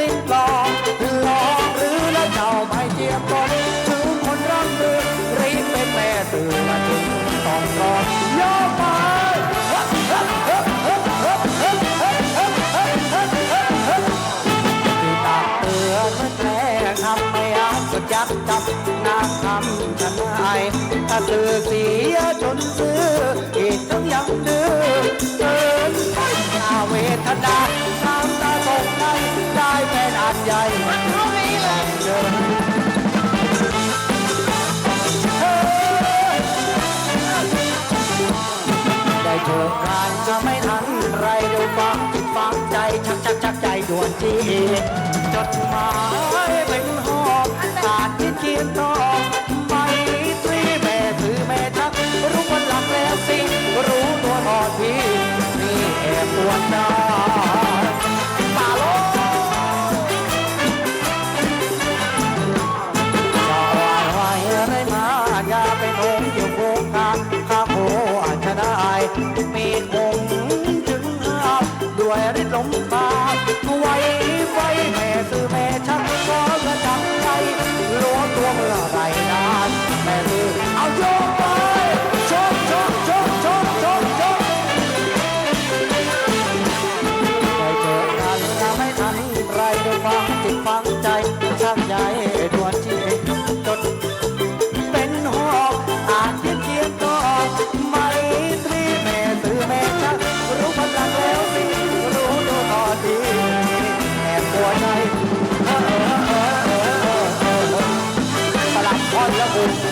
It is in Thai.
ลิ้ลองหลอกหรือแล้วเจ้าไม่เจียมตนถึงคนรักรือรีบเป็นแม่ตื่นมาถึงต้องรอนยอมไปจจับจับนาคำฉันไอถ้าเธอเสียจนซื้อ ใจเจอได้ถูกทางจะไม่ทันไรเดี๋ยวฟังฟังใจชักชักชักใจด่วนจีจดมา Love